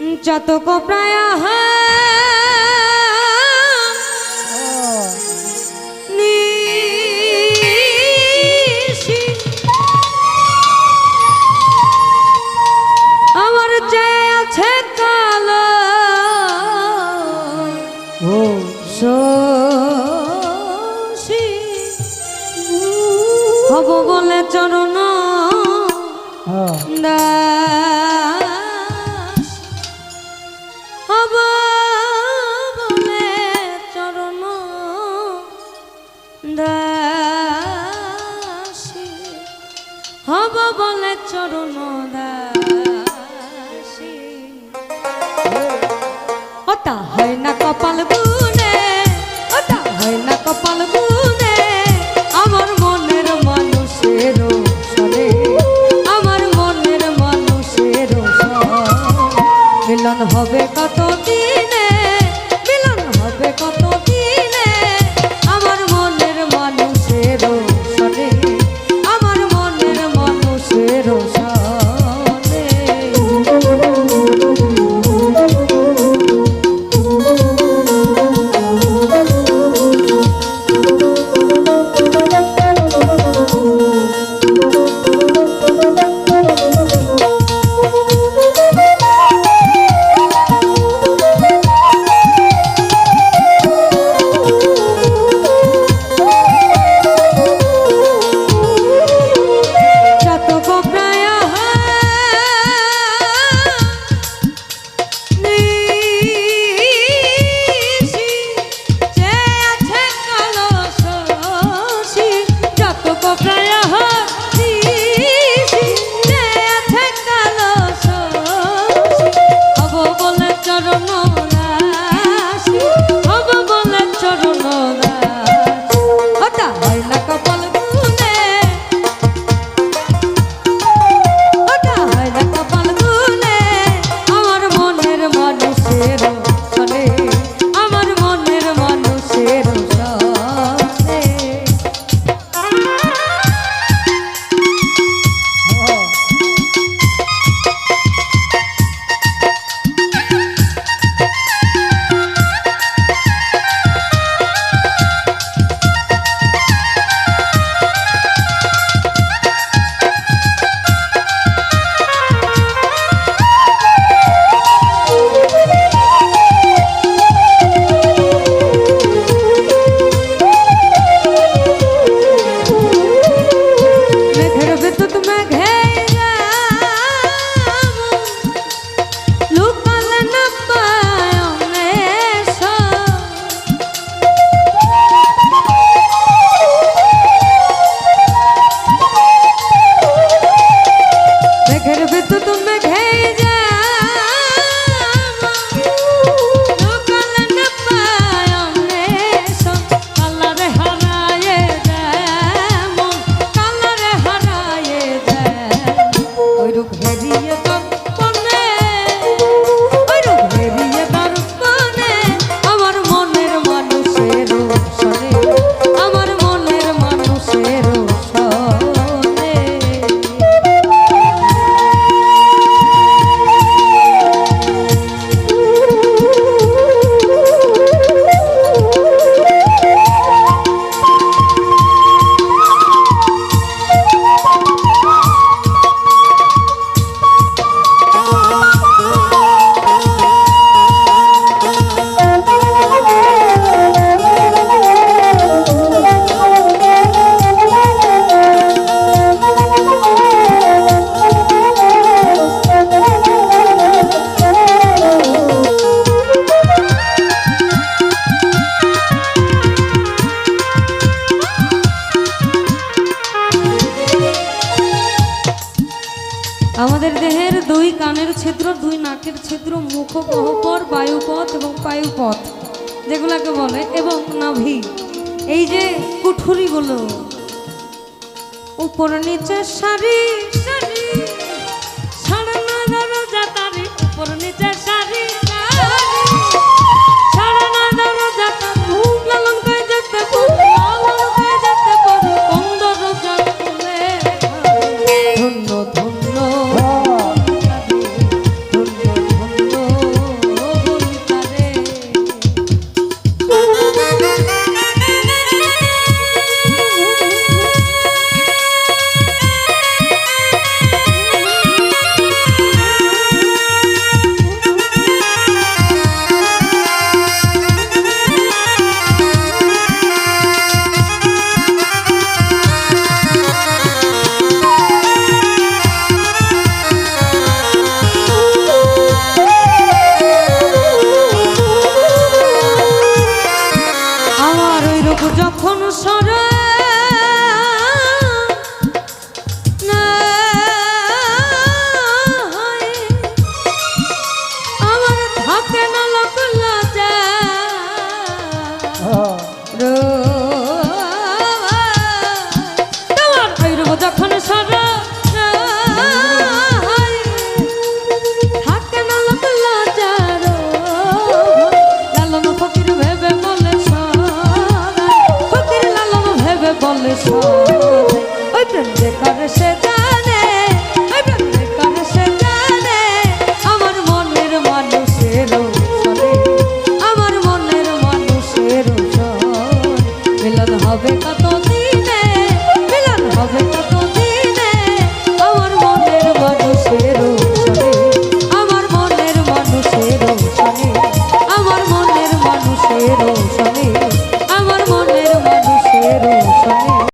যত কোপ্রায় আমার চেয়ে আছে কালো। ও হব বলে চরণ। হ্যাঁ। দা হব বলে চরণ দাসী। হয় না কপাল গু। আমাদের দেহের দুই কানের ছিদ্র, দুই নাকের ছিদ্র মুখ গহপর বায়ুপথ এবং পায়ুপথ, যেগুলাকে বলে এবং নাভি। এই যে কুঠুরিগুলো উপর নিচে সারি কখন